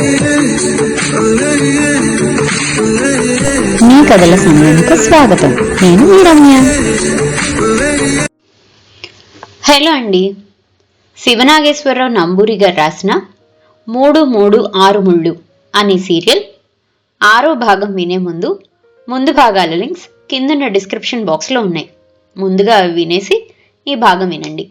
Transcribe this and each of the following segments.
మీ కథల సమయానికి స్వాగతం. నేను మీ రమ్య. హలో అండి. శివనాగేశ్వరరావు నంబూరి గారు రాసిన మూడు మూడు ఆరు ముళ్ళు అనే సీరియల్ ఆరో భాగం వినే ముందు ముందు భాగాల లింక్స్ కిందన్న డిస్క్రిప్షన్ బాక్స్లో ఉన్నాయి. ముందుగా అవి వినేసి ఈ భాగం వినండి.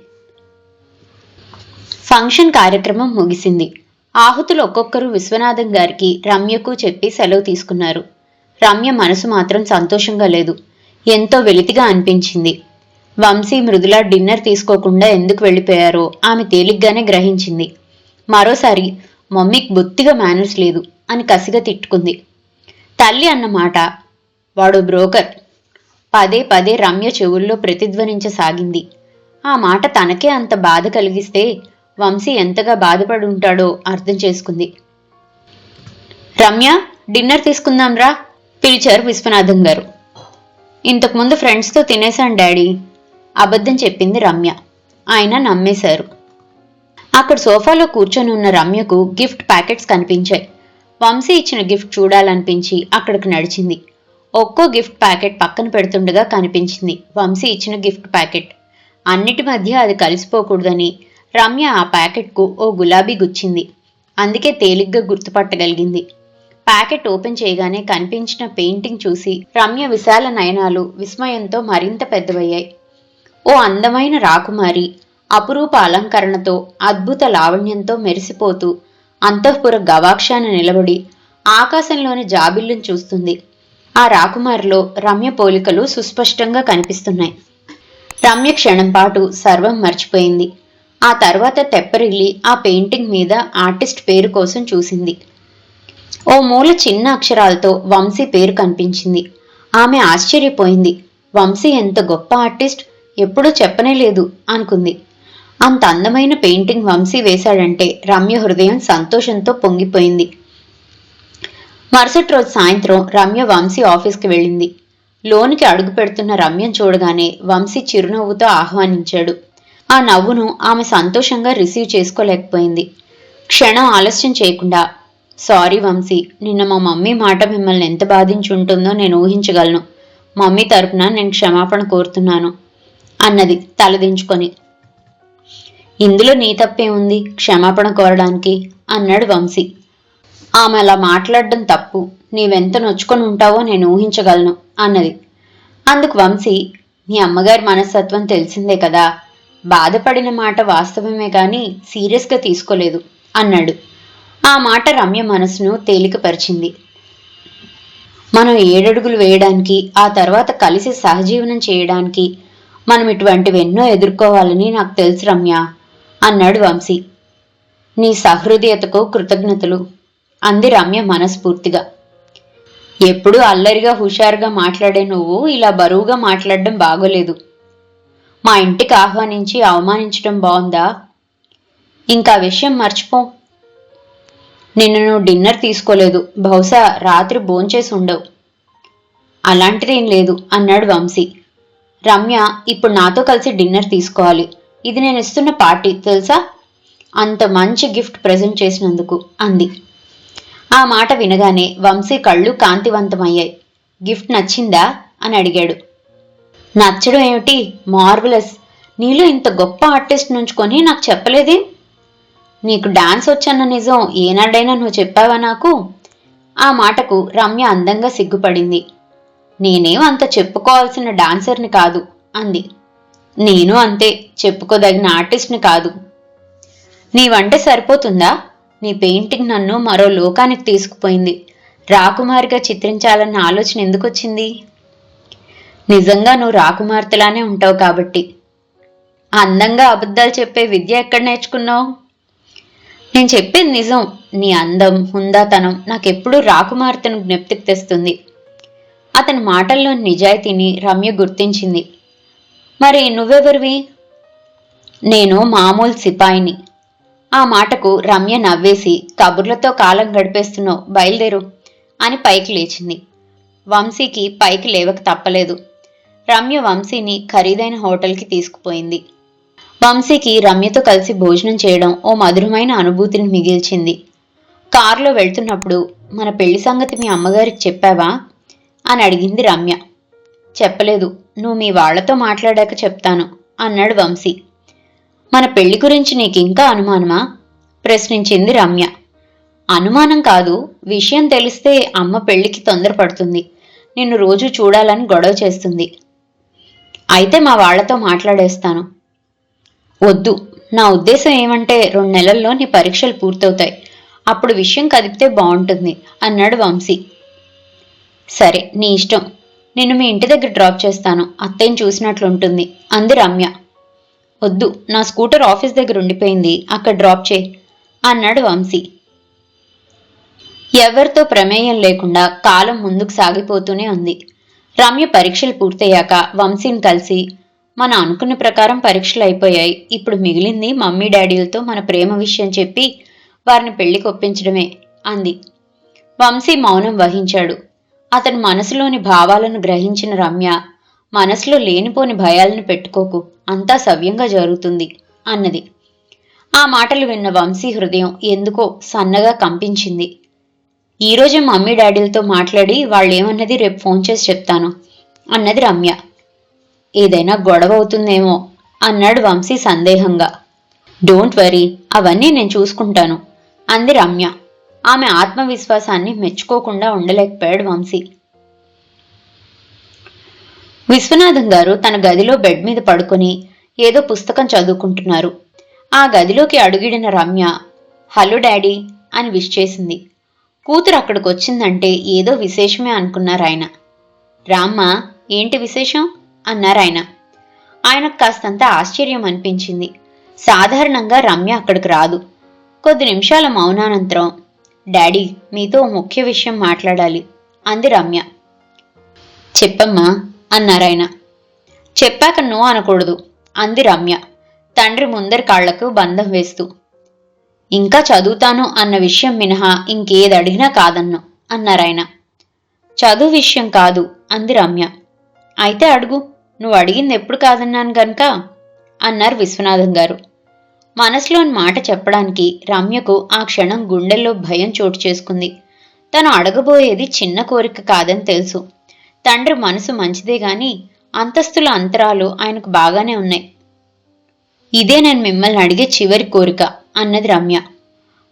ఫంక్షన్ కార్యక్రమం ముగిసింది. ఆహుతులు ఒక్కొక్కరు విశ్వనాథం గారికి రమ్యకు చెప్పి సెలవు తీసుకున్నారు. రమ్య మనసు మాత్రం సంతోషంగా లేదు. ఎంతో వెలితిగా అనిపించింది. వంశీ మృదుల డిన్నర్ తీసుకోకుండా ఎందుకు వెళ్ళిపోయారో ఆమె తేలిగ్గానే గ్రహించింది. మరోసారి మమ్మీకి బొత్తిగా మేనర్స్ లేదు అని కసిగా తిట్టుకుంది. తల్లి అన్నమాట వాడు బ్రోకర్. పదే పదే రమ్య చెవుల్లో ప్రతిధ్వనించసాగింది. ఆ మాట తనకే అంత బాధ కలిగిస్తే వంశీ ఎంతగా బాధపడి ఉంటాడో అర్థం చేసుకుంది. రమ్య డిన్నర్ తీసుకుందాంరా పిలిచారు విశ్వనాథం గారు. ఇంతకుముందు ఫ్రెండ్స్తో తినేశాను డాడీ అబద్ధం చెప్పింది రమ్య. ఆయన నమ్మేశారు. అక్కడ సోఫాలో కూర్చొని ఉన్న రమ్యకు గిఫ్ట్ ప్యాకెట్స్ కనిపించాయి. వంశీ ఇచ్చిన గిఫ్ట్ చూడాలనిపించి అక్కడికి నడిచింది. ఒక్కో గిఫ్ట్ ప్యాకెట్ పక్కన పెడుతుండగా కనిపించింది వంశీ ఇచ్చిన గిఫ్ట్ ప్యాకెట్. అన్నిటి మధ్య అది కలిసిపోకూడదని రమ్య ఆ ప్యాకెట్కు ఓ గులాబీ గుచ్చింది. అందుకే తేలిగ్గా గుర్తుపట్టగలిగింది. ప్యాకెట్ ఓపెన్ చేయగానే కనిపించిన పెయింటింగ్ చూసి రమ్య విశాల నయనాలు విస్మయంతో మరింత పెద్దవయ్యాయి. ఓ అందమైన రాకుమారి అపురూప అలంకరణతో అద్భుత లావణ్యంతో మెరిసిపోతూ అంతఃపుర గవాక్షాన నిలబడి ఆకాశంలోని జాబిల్లును చూస్తుంది. ఆ రాకుమారిలో రమ్య పోలికలు సుస్పష్టంగా కనిపిస్తున్నాయి. రమ్య క్షణం పాటు సర్వం మర్చిపోయింది. ఆ తర్వాత తెప్పరిల్లి ఆ పెయింటింగ్ మీద ఆర్టిస్ట్ పేరు కోసం చూసింది. ఓ మూల చిన్న అక్షరాలతో వంశీ పేరు కనిపించింది. ఆమె ఆశ్చర్యపోయింది. వంశీ ఎంత గొప్ప ఆర్టిస్ట్ ఎప్పుడూ చెప్పనే లేదు అనుకుంది. అంత అందమైన పెయింటింగ్ వంశీ వేశాడంటే రమ్య హృదయం సంతోషంతో పొంగిపోయింది. మరుసటి రోజు సాయంత్రం రమ్య వంశీ ఆఫీస్కి వెళ్ళింది. లోనికి అడుగు పెడుతున్న రమ్యం చూడగానే వంశీ చిరునవ్వుతో ఆహ్వానించాడు. ఆ నవ్వును ఆమె సంతోషంగా రిసీవ్ చేసుకోలేకపోయింది. క్షణం ఆలస్యం చేయకుండా సారీ వంశీ నిన్న మా మమ్మీ మాట మిమ్మల్ని ఎంత బాధించుంటుందో నేను ఊహించగలను. మమ్మీ తరపున నేను క్షమాపణ కోరుతున్నాను అన్నది తలదించుకొని. ఇందులో నీ తప్పే ఉంది క్షమాపణ కోరడానికి అన్నాడు వంశీ. ఆమె అలా మాట్లాడడం తప్పు నీవెంత నొచ్చుకొని ఉంటావో నేను ఊహించగలను అన్నది. అందుకు వంశీ మీ అమ్మగారి మనస్తత్వం తెలిసిందే కదా బాధపడిన మాట వాస్తవమే కానీ సీరియస్గా తీసుకోలేదు అన్నాడు. ఆ మాట రమ్య మనసును తేలికపరిచింది. మనం ఏడడుగులు వేయడానికి ఆ తర్వాత కలిసి సహజీవనం చేయడానికి మనం ఇటువంటివి ఎన్నో ఎదుర్కోవాలని నాకు తెలుసు రమ్య అన్నాడు వంశీ. నీ సహృదయతకు కృతజ్ఞతలు అంది రమ్య మనస్ఫూర్తిగా. ఎప్పుడూ అల్లరిగా హుషారుగా మాట్లాడే నువ్వు ఇలా బరువుగా మాట్లాడడం బాగోలేదు. మా ఇంటికి ఆహ్వానించి అవమానించడం బాగుందా ఇంకా విషయం మర్చిపో. నిన్ను నువ్వు డిన్నర్ తీసుకోలేదు. బహుశా రాత్రి భోంచేసి ఉండవు. అలాంటిదేం లేదు అన్నాడు వంశీ. రమ్య ఇప్పుడు నాతో కలిసి డిన్నర్ తీసుకోవాలి. ఇది నేను ఇస్తున్న పార్టీ తెలుసా? అంత మంచి గిఫ్ట్ ప్రజెంట్ చేసినందుకు అంది. ఆ మాట వినగానే వంశీ కళ్ళు కాంతివంతమయ్యాయి. గిఫ్ట్ నచ్చిందా? అని అడిగాడు. నచ్చడం ఏమిటి? మార్వలస్. నీలో ఇంత గొప్ప ఆర్టిస్ట్ నుంచుకొని నాకు చెప్పలేదే? నీకు డాన్స్ వచ్చన్న నిజం ఏనాడైనా నువ్వు చెప్పావా నాకు? ఆ మాటకు రమ్య అందంగా సిగ్గుపడింది. నేనేం అంత చెప్పుకోవాల్సిన డాన్సర్ని కాదు అంది. నేను అంతే చెప్పుకోదగిన ఆర్టిస్ట్ని కాదు. నీ వంట సరిపోతుందా? నీ పెయింటింగ్ నన్ను మరో లోకానికి తీసుకుపోయింది. రాకుమారిగా చిత్రించాలన్న ఆలోచన ఎందుకు వచ్చింది నిజంగా నువ్వు రాకుమార్తెలానే ఉంటావు కాబట్టి. అందంగా అబద్ధాలు చెప్పే విద్య ఎక్కడ నేర్చుకున్నావు? నేను చెప్పేది నిజం. నీ అందం హుందాతనం నాకెప్పుడూ రాకుమార్తెను జ్ఞప్తికి తెస్తుంది. అతని మాటల్లో నిజాయితీని రమ్య గుర్తించింది. మరి నువ్వెవరివి? నేను మామూలు సిపాయిని. ఆ మాటకు రమ్య నవ్వేసి కబుర్లతో కాలం గడిపేస్తున్నావు బయలుదేరు అని పైకి లేచింది. వంశీకి పైకి లేవక తప్పలేదు. రమ్య వంశీని ఖరీదైన హోటల్కి తీసుకుపోయింది. వంశీకి రమ్యతో కలిసి భోజనం చేయడం ఓ మధురమైన అనుభూతిని మిగిల్చింది. కారులో వెళ్తున్నప్పుడు మన పెళ్ళి సంగతి మీ అమ్మగారికి చెప్పావా? అని అడిగింది రమ్య. చెప్పలేదు. నువ్వు మీ వాళ్ళతో మాట్లాడాక చెప్తాను అన్నాడు వంశీ. మన పెళ్ళి గురించి నీకింకా అనుమానమా? ప్రశ్నించింది రమ్య. అనుమానం కాదు. విషయం తెలిస్తే అమ్మ పెళ్ళికి తొందరపడుతుంది. నిన్ను రోజు చూడాలని గొడవ చేస్తుంది. అయితే మా వాళ్ళతో మాట్లాడేస్తాను. వద్దు. నా ఉద్దేశం ఏమంటే రెండు నెలల్లో నీ పరీక్షలు పూర్తవుతాయి. అప్పుడు విషయం కదిపితే బాగుంటుంది అన్నాడు వంశీ. సరే నీ ఇష్టం. నేను మీ ఇంటి దగ్గర డ్రాప్ చేస్తాను. అత్తయ్యని చూసినట్లుంటుంది. అంది రమ్య. వద్దు నా స్కూటర్ ఆఫీస్ దగ్గర ఉండిపోయింది. అక్కడ డ్రాప్ చేయి అన్నాడు వంశీ. ఎవరితో ప్రమేయం లేకుండా కాలం ముందుకు సాగిపోతూనే ఉంది. రమ్య పరీక్షలు పూర్తయ్యాక వంశీని కలిసి మన అనుకున్న ప్రకారం పరీక్షలు అయిపోయాయి. ఇప్పుడు మిగిలింది మమ్మీ డాడీలతో మన ప్రేమ విషయం చెప్పి వారిని పెళ్ళికి ఒప్పించడమే అంది. వంశీ మౌనం వహించాడు. అతని మనసులోని భావాలను గ్రహించిన రమ్య మనసులో లేనిపోని భయాలను పెట్టుకోకు. అంతా సవ్యంగా జరుగుతుంది అన్నది. ఆ మాటలు విన్న వంశీ హృదయం ఎందుకో సన్నగా కంపించింది. ఈరోజే మమ్మీ డాడీలతో మాట్లాడి వాళ్ళేమన్నది రేపు ఫోన్ చేసి చెప్తాను అన్నది రమ్య. ఏదైనా గొడవ అవుతుందేమో అన్నాడు వంశీ సందేహంగా. డోంట్ వరీ అవన్నీ నేను చూసుకుంటాను అంది రమ్య. ఆమె ఆత్మవిశ్వాసాన్ని మెచ్చుకోకుండా ఉండలేకపోయాడు వంశీ. విశ్వనాథం గారు తన గదిలో బెడ్ మీద పడుకొని ఏదో పుస్తకం చదువుకుంటున్నారు. ఆ గదిలోకి అడుగిడిన రమ్య హలో డాడీ అని విష్ చేసింది. కూతురు అక్కడికి వచ్చిందంటే ఏదో విశేషమే అనుకున్నారు ఆయన. రామ్మ ఏంటి విశేషం? అన్నారు ఆయన. ఆయనకు కాస్తంత ఆశ్చర్యం అనిపించింది. సాధారణంగా రమ్య అక్కడికి రాదు. కొద్ది నిమిషాల మౌనానంతరం డాడీ మీతో ముఖ్య విషయం మాట్లాడాలి అంది రమ్య. చెప్పమ్మా అన్నారాయన చెప్పాక నో అనకూడదు అంది రమ్య. తండ్రి ముందరి కాళ్ళకు బంధం వేస్తూ ఇంకా చదువుతాను అన్న విషయం మినహా ఇంకేది అడిగినా కాదన్ను అన్నారాయన. చదువు విషయం కాదు అంది రమ్య. అయితే అడుగు నువ్వు అడిగింది ఎప్పుడు కాదన్నాను గనుక? అన్నారు విశ్వనాథం గారు. మనసులోని మాట చెప్పడానికి రమ్యకు ఆ క్షణం గుండెల్లో భయం చోటు చేసుకుంది. తను అడగబోయేది చిన్న కోరిక కాదని తెలుసు. తండ్రి మనసు మంచిదే గాని అంతస్తుల అంతరాలు ఆయనకు బాగానే ఉన్నాయి. ఇదే నేను మిమ్మల్ని అడిగే చివరి కోరిక అన్నది రమ్య.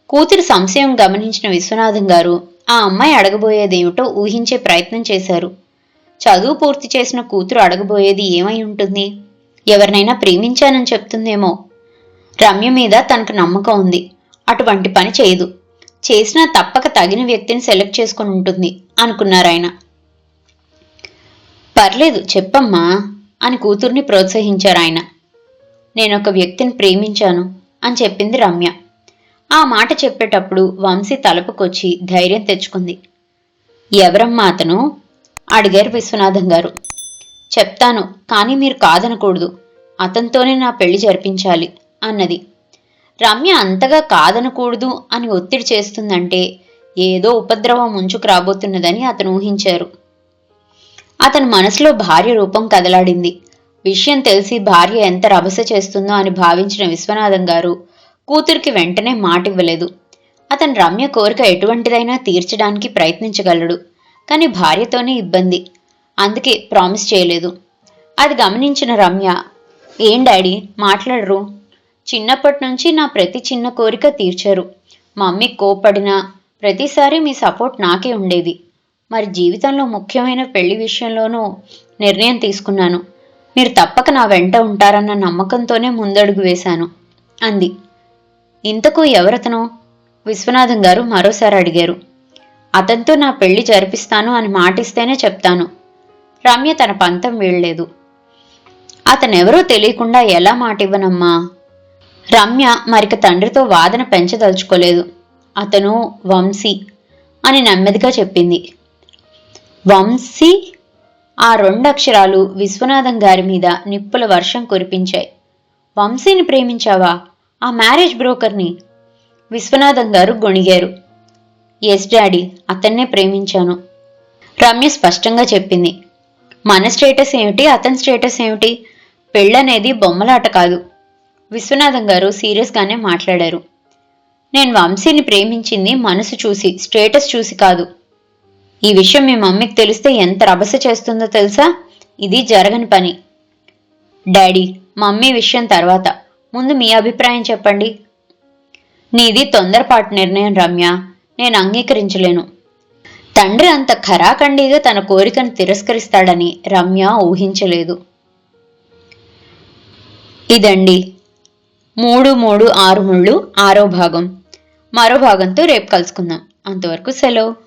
కూతురు సంశయం గమనించిన విశ్వనాథం గారు ఆ అమ్మాయి అడగబోయేదేమిటో ఊహించే ప్రయత్నం చేశారు. చదువు పూర్తి చేసిన కూతురు అడగబోయేది ఏమై ఉంటుంది? ఎవరినైనా ప్రేమించానని చెప్తుందేమో? రమ్య మీద తనకు నమ్మకం ఉంది. అటువంటి పని చేయదు. చేసినా తప్పక తగిన వ్యక్తిని సెలెక్ట్ చేసుకుని ఉంటుంది అనుకున్నారాయన పర్లేదు చెప్పమ్మా అని కూతుర్ని ప్రోత్సహించారు ఆయన. నేను ఒక వ్యక్తిని ప్రేమించాను అని చెప్పింది రమ్య. ఆ మాట చెప్పేటప్పుడు వంశీ తలపుకొచ్చి ధైర్యం తెచ్చుకుంది. ఎవరమ్మా అతను? అడిగారు విశ్వనాథం గారు. చెప్తాను కానీ మీరు కాదనకూడదు. అతనితోనే నా పెళ్ళి జరిపించాలి అన్నది. రమ్య అంతగా కాదనకూడదు అని ఒత్తిడి చేస్తుందంటే ఏదో ఉపద్రవం ముంచుకు రాబోతున్నదని అతను ఊహించారు. అతని మనసులో భార్య రూపం కదలాడింది. విషయం తెలిసి భార్య ఎంత రభస చేస్తుందో అని భావించిన విశ్వనాథం గారు కూతురికి వెంటనే మాట ఇవ్వలేదు అతను రమ్య కోరిక ఎటువంటిదైనా తీర్చడానికి ప్రయత్నించగలడు కానీ భార్యతోనే ఇబ్బంది. అందుకే ప్రామిస్ చేయలేదు. అది గమనించిన రమ్య ఏం డాడీ మాట్లాడరు. చిన్నప్పటి నుంచి నా ప్రతి చిన్న కోరిక తీర్చారు. మమ్మీ కోపడినా ప్రతిసారి మీ సపోర్ట్ నాకే ఉండేది. మరి జీవితంలో ముఖ్యమైన పెళ్ళి విషయంలోనూ నిర్ణయం తీసుకున్నాను. మీరు తప్పక నా వెంట ఉంటారన్న నమ్మకంతోనే ముందడుగు వేశాను. అంది. ఇంతకు ఎవరతను? విశ్వనాథం గారు మరోసారి అడిగారు. అతనితో నా పెళ్ళి జరిపిస్తాను అని మాటిస్తేనే చెప్తాను. రమ్య తన పంతం వీళ్ళేదు అతనెవరో తెలియకుండా ఎలా మాటివ్వనమ్మా? రమ్య మరిక తండ్రితో వాదన పెంచదలుచుకోలేదు. అతను వంశీ అని నెమ్మదిగా చెప్పింది. వంశీ? ఆ రెండు అక్షరాలు విశ్వనాథం గారి మీద నిప్పుల వర్షం కురిపించాయి. వంశీని ప్రేమించావా? ఆ మ్యారేజ్ బ్రోకర్ని? విశ్వనాథం గారు గొణిగారు. ఎస్ డాడీ అతన్నే ప్రేమించాను. రమ్య స్పష్టంగా చెప్పింది. మన స్టేటస్ ఏమిటి? అతని స్టేటస్ ఏమిటి? పెళ్ళనేది బొమ్మలాట కాదు. విశ్వనాథం గారు సీరియస్గానే మాట్లాడారు. నేను వంశీని ప్రేమించింది మనసు చూసి స్టేటస్ చూసి కాదు. ఈ విషయం మీ మమ్మీకి తెలిస్తే ఎంత రభస చేస్తుందో తెలుసా? ఇది జరగని పని. డాడీ మమ్మీ విషయం తర్వాత. ముందు మీ అభిప్రాయం చెప్పండి. నీది తొందరపాటు నిర్ణయం రమ్య. నేను అంగీకరించలేను. తండ్రి అంత ఖరాఖండిగా తన కోరికను తిరస్కరిస్తాడని రమ్య ఊహించలేదు. ఇదండి. మూడు మూడు ఆరు ముళ్ళు ఆరో భాగం. మరో భాగంతో రేపు కలుసుకుందాం. అంతవరకు సెలవు.